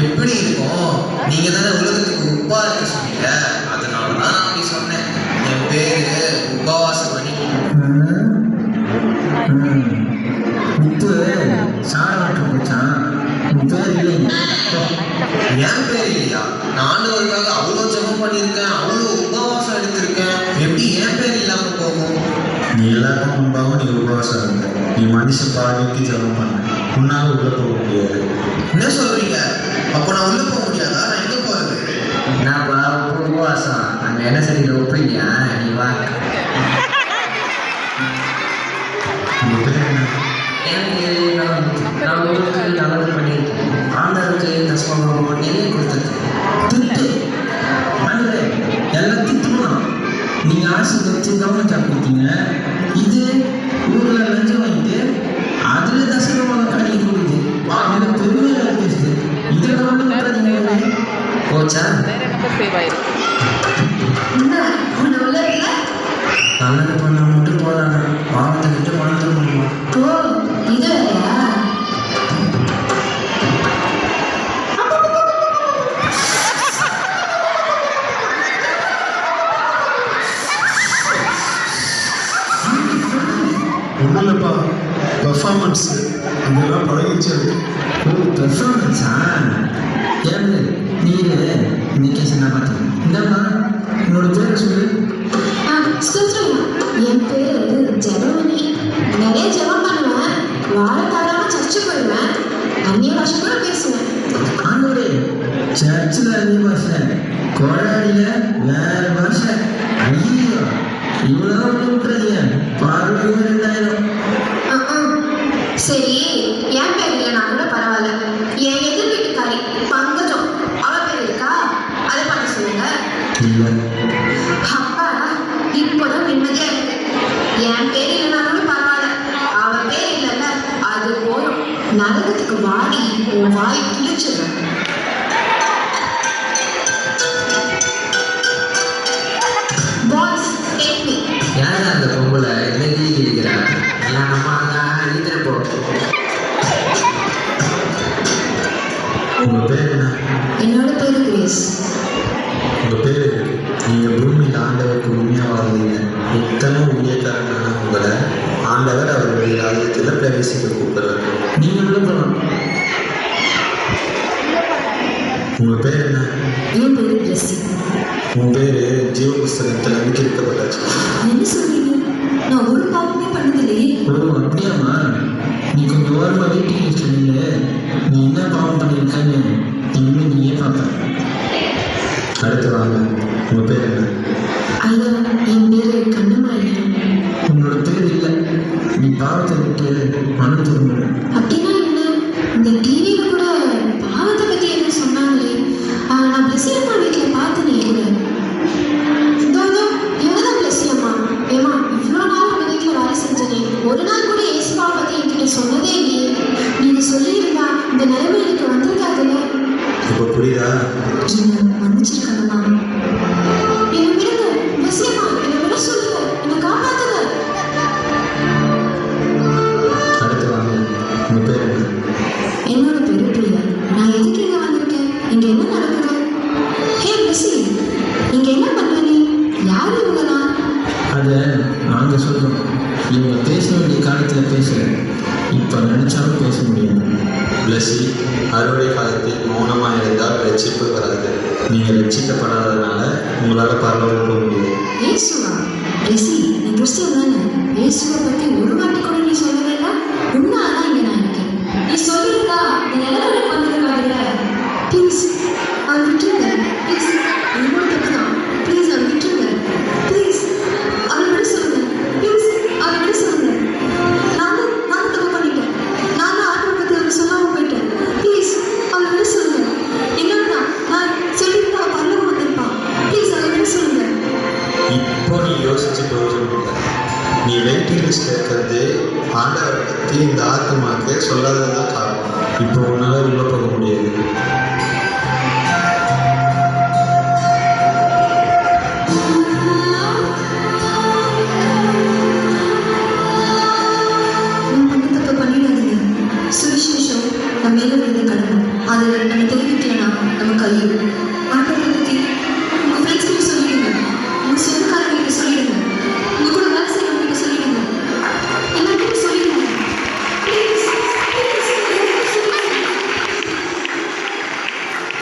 எப்படி இருக்கும் நீங்க தானே உலகத்துக்கு உப்பா இருக்க சொன்னீங்க. அதனால தான் நான் அப்படி சொன்னேன். என் பேரு உபவாச மணி. முத்து சாட மாட்டு போச்சான் என் பேர் இல்லையா? நானுவருக்காக அவ்வளோ ஜெபம் பண்ணியிருக்கேன்? அவ்வளோ உபவாசம் எடுத்திருக்கேன்? எப்படி என் பேர் இல்லாம போகும்? நீ எல்லாருக்கும் முன்பாகவும் நீ உபவாசம் நீ மனுஷ பாவிக்கு ஜெபம் பண்ண. உன்னால உள்ள போக முடியாது என்ன சொல்றீங்க அப்போ நான் உள்ள போக முடியாதா நான் எங்க போறது நான் வா உபவாசம் அங்க என்ன சரி ஒப்பீங்க நீ வா உங்க பேர் என்ன எனக்கு நான் உங்களுக்கு நல்லது பண்ணியிருக்கேன் ஆண்டவருக்கு தசமமாக நிறைய கொடுத்துருக்கேன் திட்டு ஆண்டவரே எல்லாம் திட்டுலாம் நீங்க ஆசீர்வதிச்சு கவனிச்சா கொடுத்தீங்க இது ஊர்ல லஞ்சம் வாங்கிட்டு அதுல தசகமாக கடைக்கு கொடுக்குது அதுல பெருமையாக பேசுது இதுல ஒன்றும் பர்ஃபார்மன்ஸு அதெல்லாம் பழகிச்சு ஓ பெர்ஃபார்மன்ஸா ஏன்னு நீர் இந்த கேஸ் என்ன பார்த்தீங்க? இந்தாம்மா உன்னோட பேர் சொல்லு. ஆ, ஸ்தோத்திரம். என் பேரு ஜெபமணி. நிறைய ஜெபம் பண்ணுவேன். வார தவறாம சர்ச்சு போயிடுவேன். அந்நிய பாஷை கூட பேசுவேன். ஆண்டவரே சர்ச்சில் அந்நிய பாஷை. கோழாடியில் வேற நரகத்துக்கு வாடி உன் வாய் கிழிச்சிடுறேன் பாய்ஸ் டேக் மீ யார் அந்த பொம்பளை? என்ன கீழ் இருக்கிறா எல்லாம் நம்ம அங்கே இருக்கிற போ. உங்கள் பேர் என்ன? என்னோட பேரு கிரேஸ். உங்கள் பேர் நீங்கள் பூமியில் ஆண்டவருக்கு உண்மையாக வாழ்ந்தீங்க. இத்தனை ஊழியக்காரனான உங்களை. ஆண்டவர் அவருடைய ராஜ்யத்தில் பிரவேசிக்க கூப்பிடுறாரு. நீங்கள் உள்ள உங்கள் பேர் என்ன? என் பேரு உன் பேர் ஜீவ புஸ்தகத்தில் விக்கிருக்கப்பட்டாச்சு என்ன சொல்றீங்க? நான் ஒரு பாவமே பண்ணதில்லையே. ஓ அப்படியாம்மா? நீ கொஞ்சம் ஓரமாக வீட்டுக்கு சொன்னீங்க நான் பிளஸி அம்மா வீட்டில் பார்த்தனே நினச்சாலும் பேச முடியாது. பிளஸி அறுவடை காலத்தில் மௌனமாக இருந்தால் ரட்சிப்பு வராது. நீங்கள் ரட்சிக்கப்படாததுனால உங்களால் பரவாயில்ல போக முடியாது. ஏசுவா? பிளஸி நீ கிறிஸ்டியன் தானே? இயேசுவை பத்தி ஒரு வாட்டி கூட நீ சொல்லவே நீ நீ வெயிட்டிங் லிஸ்ட் இருக்கிறது ஆண்டவரை பற்றி இந்த ஆத்மாக்கு சொல்லாததான் தான் காரணம். இப்போ உன்னால் உள்ளே போக முடியாது. நீ பண்ண சுவிசேஷம் நம்ம மேலே விழுந்த வரணும் நம்ம தெரிவிக்கலனா நம்ம ஐயோ